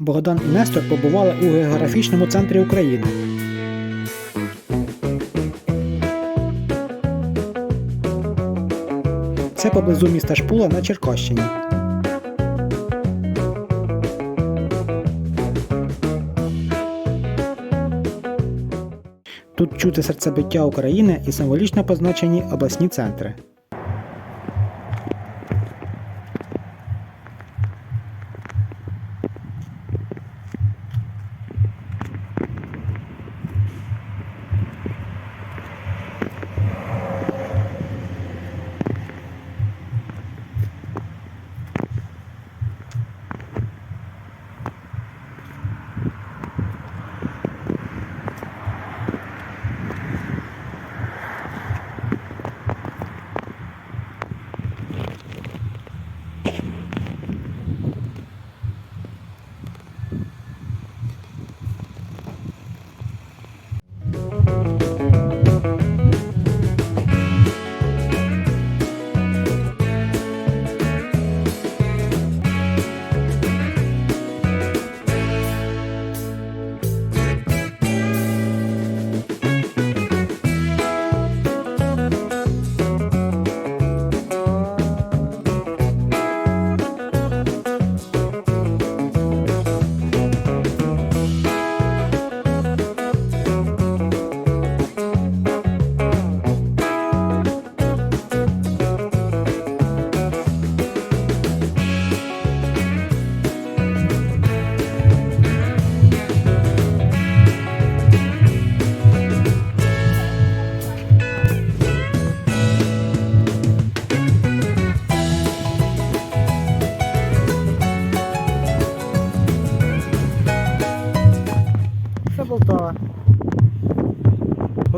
Богдан і Нестор побували у географічному центрі України. Це поблизу міста Шпула на Черкащині. Тут чути серцебиття України і символічно позначені обласні центри.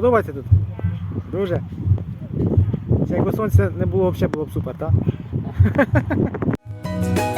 Подобається тут? Дуже. Якби сонця не було, взагалі було б супер, так?